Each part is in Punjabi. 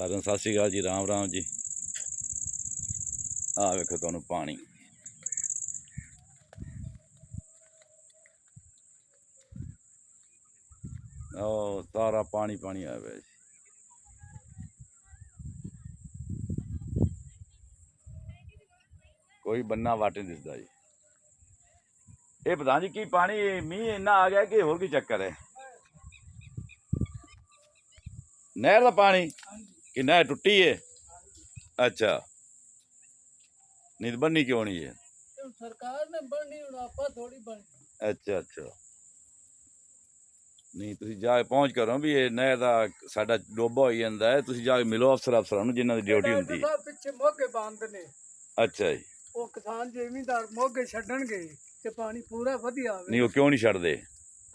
ਸਾਰਿਆਂ ਨੂੰ ਸਤਿ ਸ਼੍ਰੀ ਅਕਾਲ ਜੀ, ਰਾਮ ਰਾਮ ਜੀ। ਆ ਵੇਖੋ ਤੁਹਾਨੂੰ ਪਾਣੀ। ਉਹ ਸਾਰਾ ਪਾਣੀ ਪਾਣੀ ਆ ਹੋਇਆ ਜੀ। ਕੋਈ ਬੰਨਾ ਵਾਟ ਨਹੀਂ ਦਿਸਦਾ ਜੀ। ਇਹ ਪਤਾ ਨਹੀਂ ਕੀ ਪਾਣੀ, ਮੀਂਹ ਇੰਨਾ ਆ ਗਿਆ ਕਿ ਹੋਰ ਕੀ ਚੱਕਰ ਹੈ? ਨਹਿਰ ਦਾ ਪਾਣੀ। ਨਹਿਰ ਟੁੱਟੀ ਹੈ ਅੱਛਾ। ਨੀਂਦ ਬੰਨੀ ਕਿਉਂ ਨਹੀਂ ਹੈ ਸਰਕਾਰ ਨੇ ਬਣਨੀ ਹੁਣ ਆਪਾਂ ਥੋੜੀ ਬਣ ਅੱਛਾ ਅੱਛਾ। ਨਹੀਂ ਤੁਸੀਂ ਜਾ ਕੇ ਪਹੁੰਚ ਕਰੋ ਵੀ ਇਹ ਨਹਿਰ ਦਾ ਸਾਡਾ ਡੋਬਾ ਹੋਈ ਜਾਂਦਾ ਹੈ। ਤੁਸੀਂ ਜਾ ਕੇ ਮਿਲੋ ਅਫਸਰ ਅਫਸਰਾਂ ਨੂੰ ਜਿਨ੍ਹਾਂ ਦੀ ਡਿਊਟੀ ਹੁੰਦੀ ਹੈ। ਪਿੱਛੇ ਮੋਗੇ ਬੰਦ ਨੇ। ਅੱਛਾ ਜੀ। ਉਹ ਕਿਸਾਨ ਜ਼ਿਮੀਂਦਾਰ ਮੋਗੇ ਛੱਡਣਗੇ ਤੇ ਪਾਣੀ ਪੂਰਾ ਵਧੀਆ ਆਵੇ ਨਹੀਂ ਉਹ ਕਿਉਂ ਨਹੀਂ ਛੱਡਦੇ?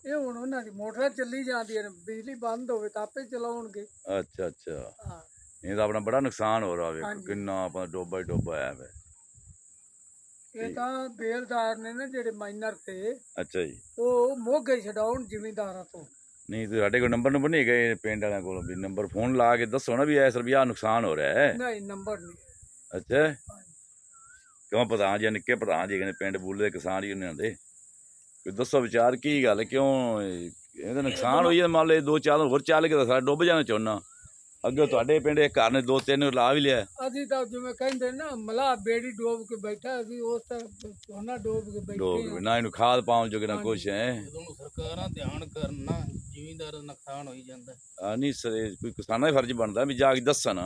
ਇਹ ਹੁਣ ਉਹਨਾਂ ਦੀ ਮੋਟਰਾਂ ਚੱਲੀ ਜਾਂਦੀਆਂ ਨੇ ਬਿਜਲੀ ਬੰਦ ਹੋਵੇ ਤਾਂ ਆਪੇ ਚਲਾਉਣਗੇ। ਅੱਛਾ ਅੱਛਾ। ਹਾਂ। ਇਹ ਤਾਂ ਆਪਣਾ ਬੜਾ ਨੁਕਸਾਨ ਹੋ ਰਿਹਾ ਹਾਂਜੀ। ਕਿੰਨਾ ਆਪਣਾ ਡੋਬਾ ਹੀ ਡੋਬਾ ਆਇਆ ਵੇ। ਇਹ ਤਾਂ ਬੇਲਦਾਰ ਨੇ ਨਾ ਜਿਹੜੇ ਮਾਈਨਰ ਤੇ ਅੱਛਾ ਜੀ। ਉਹ ਮੋਗੇ ਛਡਾਉਣ ਜ਼ਿਮੀਂਦਾਰਾਂ ਤੋਂ। ਨਹੀਂ ਤੇ ਸਾਡੇ ਕੋਲ ਨੰਬਰ ਨੰਬਰ ਨਹੀਂ ਗਏ ਪਿੰਡ ਵਾਲਿਆਂ ਕੋਲ ਵੀ। ਨੰਬਰ ਫੋਨ ਲਾ ਕੇ ਦੱਸੋ ਨਾ ਵੀ ਐਸ ਰੁਪਿਆ ਨੁਕਸਾਨ ਹੋ ਰਿਹਾ ਹੈ। ਨਹੀਂ ਨੰਬਰ ਨਹੀਂ। ਅੱਛਾ। ਕਿਉਂ ਪ੍ਰਧਾਨ ਜੀ ਨਿੱਕੇ ਪ੍ਰਧਾਨ ਜੀ ਕਹਿੰਦੇ ਪਿੰਡ ਬੂਲੇ ਦੇ ਕਿਸਾਨ ਹੀ ਉਹਨਾਂ ਦੇ ਕੋਈ ਦੱਸੋ ਵਿਚਾਰ ਕੀ ਗੱਲ ਕਿਉਂ ਇਹ- ਇਹਦਾ ਨੁਕਸਾਨ ਹੋਈ ਹੈ ਮੰਨ ਲਓ ਇਹ ਦੋ ਚਾਰ ਹੋਰ ਚੱਲ ਕੇ ਤਾਂ ਸਾਡਾ ਡੁੱਬ ਜਾਣਾ ਚਾਹੁੰਨਾ ਅੱਗੇ ਤੁਹਾਡੇ ਪਿੰਡ ਇਹ ਘਰ ਨੇ ਦੋ ਤਿੰਨ ਲਾ ਵੀ ਲਿਆ। ਅਸੀਂ ਤਾਂ ਜਿਵੇਂ ਕਹਿੰਦੇ ਨਾ ਮਲਾ ਬੇੜੀ ਡੋਬ ਕੇ ਬੈਠਾ ਅਸੀਂ ਉਸ ਤਰ੍ਹਾਂ ਸੋਨਾ ਡੋਬ ਕੇ ਬੈਠੇ ਲੋਕ ਨਾ ਇਹਨੂੰ ਖਾਦ ਪਾਉਣ ਜੋਗੇ ਨਾ ਕੁਛ ਹੈ। ਸਰਕਾਰਾਂ ਧਿਆਨ ਕਰਨ ਨਾ ਦਾ ਨੁਕਸਾਨ ਹੋਈ ਜਾਂਦਾ। ਹੈ। ਨਹੀਂ ਸਰ ਕੋਈ ਕਿਸਾਨਾਂ ਦਾ ਫਰਜ਼ ਬਣਦਾ ਵੀ ਜਾ ਕੇ ਦੱਸਣ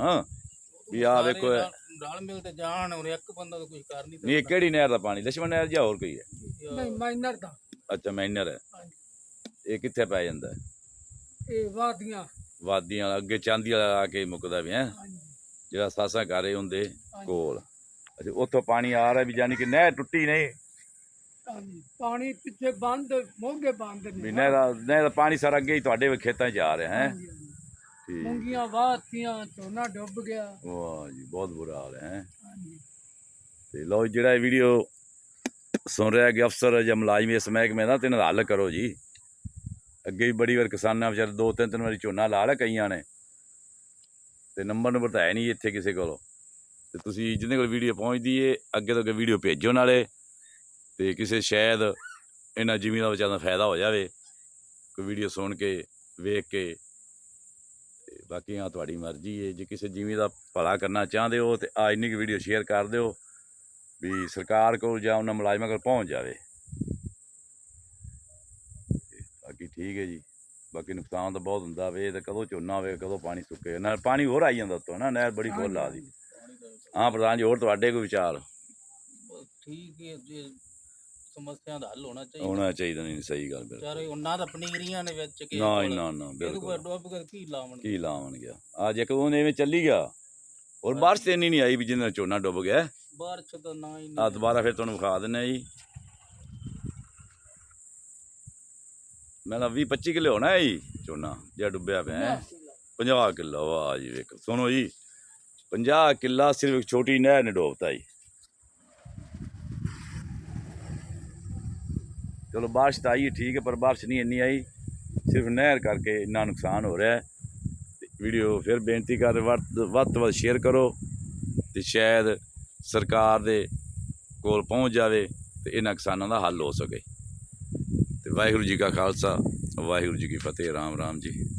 ਵੀ ਆ ਵੇਖੋ ਇਹ- ਮਿਲ ਤੇ ਜਾਣ ਹੁਣ ਇੱਕ ਬੰਦਾ ਤਾਂ ਕੁਝ ਕਰ ਨਹੀਂ ਨਹੀਂ ਕਿਹੜੀ ਨਹਿਰ ਦਾ ਪਾਣੀ? ਲਛਮਣ ਨਹਿਰ ਜਾਂ ਹੋਰ ਕੋਈ ਹੈ? ਨਹੀਂ ਮਾਈਨਰ ਦਾ। ਅੱਛਾ ਮਾਈਨਰ ਹੈ। ਇਹ ਕਿੱਥੇ ਪੈ ਜਾਂਦਾ? ਇਹ ਵਾਦੀਆਂ। ਵਾਦੀਆਂ ਵਾਲਾ, ਅੱਗੇ ਚਾਂਦੀ ਵਾਲਾ ਆ ਕੇ ਮੁੱਕਦਾ ਵੀ ਹੈ। ਜਿਹੜਾ ਸਾਸਾਂ ਘਰੇ ਹੁੰਦੇ ਕੋਲ। ਅੱਛਾ ਉੱਥੋਂ ਪਾਣੀ ਆ ਰਿਹਾ ਵੀ ਜਾਨੀ ਕਿ ਨਹਿਰ ਟੁੱਟੀ ਨਹੀਂ। ਪਾਣੀ ਪਿੱਛੇ ਬੰਦ ਮੋਗੇ ਬੰਦ ਨੇ ਵੀ ਨਹਿਰ ਨਹਿਰ ਪਾਣੀ ਸਾਰਾ ਅੱਗੇ ਹੀ ਤੁਹਾਡੇ ਖੇਤਾਂ 'ਚ ਆ ਰਿਹਾ ਹੈ। ਮੂੰਗੀਆਂ ਵਾਹਤੀਆਂ ਝੋਨਾ ਡੁੱਬ ਗਿਆ। ਵਾਹ ਜੀ ਬਹੁਤ ਬੁਰਾ ਹਾਲ ਹੈ ਤੇ ਜੀ, ਜਿਹੜਾ ਇਹ ਵੀਡੀਓ ਸੁਣ ਰਿਹਾ ਕਿ ਅਫਸਰ ਜਾਂ ਮੁਲਾਜ਼ਮ ਇਸ ਮਹਿਕਮੇ ਦਾ ਤੇ ਇਹਨਾਂ ਦਾ ਹੱਲ ਕਰੋ ਜੀ। ਅੱਗੇ ਵੀ ਬੜੀ ਵਾਰ ਕਿਸਾਨਾਂ ਵਿਚਾਰੇ ਦੋ ਤਿੰਨ ਤਿੰਨ ਵਾਰੀ ਝੋਨਾ ਲਾ ਲਿਆ ਕਈਆਂ ਨੇ। ਤੇ ਨੰਬਰ ਨੰਬਰ ਤਾਂ ਹੈ ਨਹੀਂ ਇੱਥੇ ਕਿਸੇ ਕੋਲੋਂ। ਤੇ ਤੁਸੀਂ ਜਿਹਦੇ ਕੋਲ ਵੀਡੀਓ ਪਹੁੰਚਦੀ ਏ, ਅੱਗੇ ਤੋਂ ਅੱਗੇ ਵੀਡੀਓ ਭੇਜੋ ਨਾਲੇ। ਤੇ ਕਿਸੇ ਸ਼ਾਇਦ ਇਹਨਾਂ ਜ਼ਿਮੀਂ ਦਾ ਵਿਚਾਰਾ ਫਾਇਦਾ ਹੋ ਜਾਵੇ। ਕੋਈ ਵੀਡੀਓ ਸੁਣ ਕੇ, ਵੇਖ ਕੇ, ਤੇ ਬਾਕੀ ਆ ਤੁਹਾਡੀ ਮਰਜ਼ੀ ਏ। ਜੇ ਕਿਸੇ ਜ਼ਿਮੀਂ ਦਾ ਭਲਾ ਕਰਨਾ ਚਾਹੁੰਦੇ ਹੋ ਤੇ ਆ ਇੰਨੀ ਕੁ ਵੀਡੀਓ ਸ਼ੇਅਰ ਕਰ ਦਿਓ ਵੀ ਸਰਕਾਰ ਕੋਲ ਜਾਂ ਉਹਨਾਂ ਮੁਲਾਜ਼ਮਾਂ ਕੋਲ ਪਹੁੰਚ ਜਾਵੇ ਤੇ ਬਾਕੀ ਠੀਕ ਹੈ ਜੀ। ਬਾਕੀ ਨੁਕਸਾਨ ਤਾਂ ਬਹੁਤ ਹੁੰਦਾ ਵੇ ਤੇ ਕਦੋਂ ਝੋਨਾ ਹੋਵੇ ਕਦੋਂ ਪਾਣੀ ਸੁੱਕੇ। ਨਾਲ ਪਾਣੀ ਹੋਰ ਆਈ ਜਾਂਦਾ ਉੱਤੋਂ ਨਾ ਨਹਿਰ ਬੜੀ ਫੁੱਲ ਆ ਦੀ ਹਾਂ ਪ੍ਰਧਾਨ ਜੀ ਹੋਰ ਤੁਹਾਡੇ ਕੋਈ ਵਿਚਾਰ? ਠੀਕ ਹੈ ਜੇ ਸਮੱਸਿਆ ਦਾ ਹੱਲ ਹੋਣਾ ਚਾਹੀਦਾ। ਹੋਣਾ ਚਾਹੀਦਾ ਨਹੀਂ ਸਹੀ ਗੱਲ ਬਿਲਕੁਲ। ਚਾਰੇ ਉਹਨਾਂ ਦਾ ਪਨੀਰੀਆਂ ਨੇ ਵਿੱਚ ਕੇ ਨਾ ਜੀ, ਨਾ ਨਾ ਬਿਲਕੁਲ। ਡੁੱਬ ਕੇ ਕੀ ਲਾਵਣ ਕੀ ਲਾਵਣ ਗਿਆ ਅੱਜ ਇੱਕ ਉਹਨੇ ਐਵੇਂ ਚੱਲੀ ਗਿਆ। ਔਰ ਬਾਰਿਸ਼ ਤੇ ਨਹੀਂ ਆਈ ਵੀ ਨਾਲ ਝੋਨਾ ਡੁੱਬ ਗਿਆ। ਬਾਹਰ ਚ ਤਾਂ ਨਾ ਹੀ ਆ ਦੁਬਾਰਾ ਫਿਰ ਤੁਹਾਨੂੰ ਵਿਖਾ ਦਿੰਨੇ ਆ ਜੀ। ਮੈਂ ਲਾ 20 25 ਕਿਲੋ ਹੋਣਾ ਹੈ ਜੀ? ਝੋਨਾ ਜਿਹੜਾ ਡੁੱਬਿਆ ਪਿਆ ਹੈ। 50 ਕਿਲੋ। ਵਾਹ ਜੀ ਵੇਖੋ। ਸੁਣੋ ਜੀ 50 ਕਿੱਲਾ ਸਿਰਫ ਇੱਕ ਛੋਟੀ ਨਹਿਰ ਨੇ ਡੋਬਤਾ ਜੀ। ਚਲੋ ਬਾਰਿਸ਼ ਤਾਂ ਆਈ ਠੀਕ ਹੈ ਪਰ ਬਾਰਿਸ਼ ਨਹੀਂ ਇੰਨੀ ਆਈ। ਸਿਰਫ ਨਹਿਰ ਕਰਕੇ ਇੰਨਾ ਨੁਕਸਾਨ ਹੋ ਰਿਹਾ ਹੈ। ਵੀਡੀਓ ਫਿਰ ਬੇਨਤੀ ਕਰ ਵੱਧ ਤੋਂ ਵੱਧ ਸ਼ੇਅਰ ਕਰੋ ਤੇ ਸ਼ਾਇਦ ਸਰਕਾਰ ਦੇ ਕੋਲ ਪਹੁੰਚ ਜਾਵੇ ਤੇ ਇਹਨਾਂ ਕਿਸਾਨਾਂ ਦਾ ਹੱਲ ਹੋ ਸਕੇ। ਤੇ ਵਾਹਿਗੁਰੂ ਜੀ ਕਾ ਖਾਲਸਾ ਵਾਹਿਗੁਰੂ ਜੀ ਕੀ ਫਤਿਹ ਰਾਮ ਰਾਮ ਜੀ।